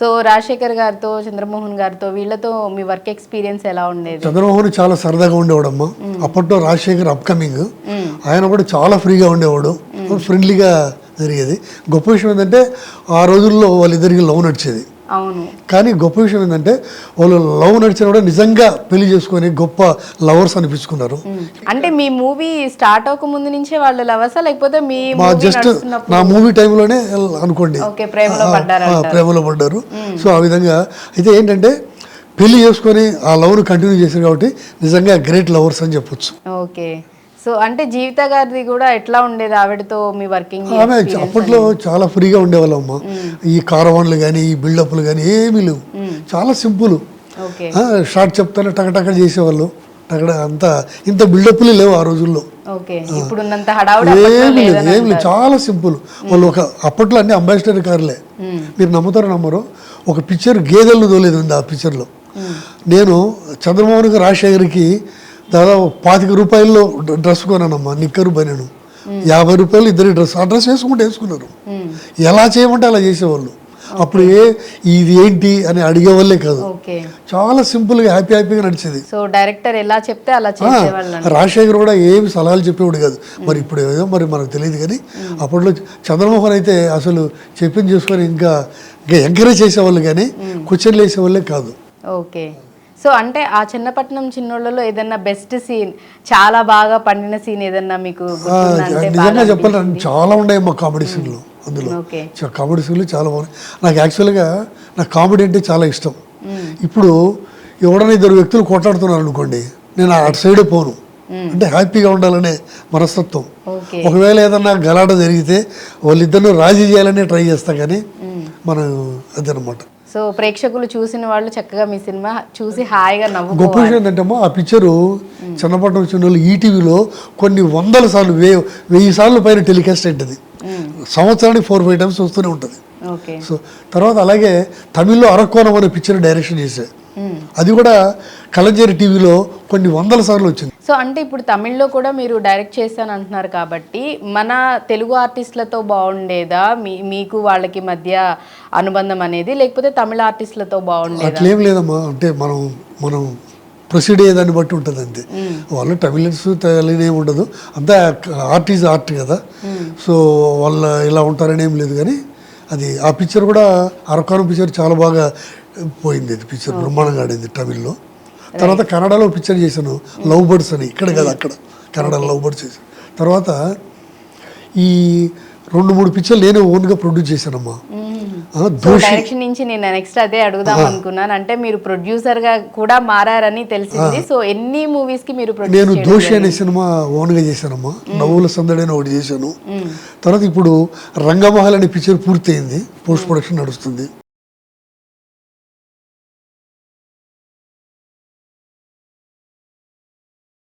So Rajasekhar గారితో చంద్రమోహన్ గారితో వీళ్ళతో మీ వర్క్ ఎక్స్పీరియన్స్ ఎలా ఉండేది? చంద్రమోహన్ చాలా సరదాగా ఉండేవాడమ్మా. అప్పట్లో రాజశేఖర్ అప్కమింగ్ ఆయన కూడా చాలా ఫ్రీగా ఉండేవాడు. ఫ్రెండ్లీగా జరిగేది. గొప్ప విషయం ఏంటంటే ఆ రోజుల్లో వాళ్ళిద్దరికి లవ్ నడిచేది అవును. కానీ గొప్ప విషయం ఏంటంటే వాళ్ళు లవ్ నడిచిన కూడా నిజంగా పెళ్ళి చేసుకొని గొప్ప లవర్స్ అనిపించుకున్నారు. అంటే మీ మూవీ స్టార్ట్ అవ్వక ముందు నుంచే వాళ్ళు లవర్సా లేకపోతే మీ జస్ట్ నా మూవీ టైంలోనే అనుకోండి. ప్రేమలో పడ్డారు సో ఆ విధంగా అయితే ఏంటంటే పెళ్ళి చేసుకొని ఆ లవ్ను కంటిన్యూ చేశారు కాబట్టి నిజంగా గ్రేట్ లవర్స్ అని చెప్పొచ్చు. ఓకే. సో అంటే జీవిత గారిది కూడా ఎట్లా ఉండేది ఆవిడతో మీ వర్కింగ్ ఆమె అప్పట్లో చాలా ఫ్రీగా ఉండేవాళ్ళమ్మ. ఈ కారవాన్లు కానీ ఈ బిల్డప్లు కానీ ఏమీ లేవు. చాలా సింపుల్. షార్ట్ చెప్తానే టకటక చేసేవాళ్ళు. టకట అంతా ఇంత బిల్డప్లు లేవు ఆ రోజుల్లో. ఏమి లేదు ఏమి లేదు. చాలా సింపుల్. వాళ్ళు ఒక అప్పట్లో అన్ని అంబాసిడర్ కార్లే మీరు నమ్ముతారో నమ్మరు ఒక పిక్చర్ గేదెలను తోలేదు ఉంది ఆ పిక్చర్లో. నేను చంద్రమోహన్కి రాజశేఖర్కి దాదాపు పాతిక రూపాయల్లో డ్ర- డ్రెస్ కొనానమ్మా నిక్కరు బనేను. యాభై రూపాయలు ఇద్దరి డ్రెస్ ఆ డ్రెస్ వేసుకుంటే వేసుకున్నారు. ఎలా చేయమంటే అలా చేసేవాళ్ళు. అప్పుడు ఏ ఇది ఏంటి అని అడిగేవాళ్ళే కాదు. చాలా సింపుల్గా హ్యాపీ హ్యాపీగా నడిచేది. సో డైరెక్టర్ ఎలా చెప్తే అలా రాజశేఖర్ కూడా ఏమి సలహాలు చెప్పేవాడు కాదు. మరి ఇప్పుడు ఏదో మరి మనకు తెలియదు కానీ అప్పట్లో చంద్రమోహన్ అయితే అసలు చెప్పింది చేసుకొని ఇంకా ఇంకా ఎంకరేజ్ చేసేవాళ్ళు కానీ క్వశ్చన్లు వేసేవాళ్ళే కాదు. ఓకే. సో అంటే ఆ చిన్నపట్నం చిన్నోళ్ళలో ఏదన్నా బెస్ట్ సీన్ చాలా బాగా పండిన సీన్ ఏదన్నా మీకు నిజంగా చెప్పాలంటే చాలా ఉన్నాయి మా కామెడీ సీన్లు అందులో. కామెడీ సీన్లు చాలా బాగున్నాయి. నాకు యాక్చువల్గా నాకు కామెడీ అంటే చాలా ఇష్టం. ఇప్పుడు ఎవడైనా ఇద్దరు వ్యక్తులు కొట్లాడుతున్నారు అనుకోండి నేను అటు సైడే పోను. అంటే హ్యాపీగా ఉండాలనే మనస్తత్వం. ఒకవేళ ఏదన్నా గలాట జరిగితే వాళ్ళిద్దరిని రాజీ చేయాలనే ట్రై చేస్తా కానీ మనం అదనమాట. సో ప్రేక్షకులు చూసిన వాళ్ళు చక్కగా మీ సినిమా చూసి హాయిగా నవ్వు గొప్ప విషయం ఏంటంటే ఆ పిక్చరు చిన్నపట్నం వచ్చిన వాళ్ళు ఈటీవీలో కొన్ని వందల సార్లు వే వెయ్యి సార్లు పైన టెలికాస్ట్ అయింటుంది సంవత్సరానికి ఫోర్ ఫైవ్ టైమ్స్ వస్తూనే ఉంటుంది. సో తర్వాత అలాగే తమిళ్ళో అరకోణం అనే పిక్చర్ డైరెక్షన్ చేశా అది కూడా కలంజరి టీవీలో కొన్ని వందల సార్లు వచ్చింది. సో అంటే ఇప్పుడు తమిళ్ళో కూడా మీరు డైరెక్ట్ చేస్తాను అంటున్నారు కాబట్టి మన తెలుగు ఆర్టిస్టులతో బాగుండేదా? మీ మీకు వాళ్ళకి మధ్య అనుబంధం అనేది? లేకపోతే తమిళ ఆర్టిస్టులతో బాగుండేదా? అట్లేం లేదమ్మా. అంటే మనం మనం ప్రొసీడ్ అయ్యేదాన్ని బట్టి ఉంటుంది అంతే. వాళ్ళు తమిళన్స్ తెలియనే ఉండదు. అంతా ఆర్ట్ ఈజ్ ఆర్ట్ కదా. సో వాళ్ళ ఇలా ఉంటారని ఏం లేదు కానీ అది ఆ పిక్చర్ కూడా అరకాను పిక్చర్ చాలా బాగా పోయింది పిక్చర్ బ్రహ్మాండంగా ఆడింది తమిళ్ళో. తర్వాత కన్నడలో పిక్చర్ చేశాను లవ్ బర్డ్స్ అని ఇక్కడ కదా అక్కడ. కన్నడలో లవ్ బర్డ్స్ చేశాను. తర్వాత ఈ రెండు మూడు పిక్చర్లు నేనే ఓన్గా ప్రొడ్యూస్ చేశానమ్మా. డైరెక్షన్ నుంచి నేను నెక్స్ట్ అదే అడుగుదాం అనుకున్నాను. అంటే మీరు ప్రొడ్యూసర్గా కూడా మారారని తెలిసింది. సో ఎన్ని మూవీస్కి మీరు నేను దోషి అనే సినిమా ఓన్గా చేశానమ్మా. నవ్వుల సందడి అని ఒకటి చేశాను. తర్వాత ఇప్పుడు రంగమహల్ అనే పిక్చర్ పూర్తయింది. పోస్ట్ ప్రొడక్షన్ నడుస్తుంది.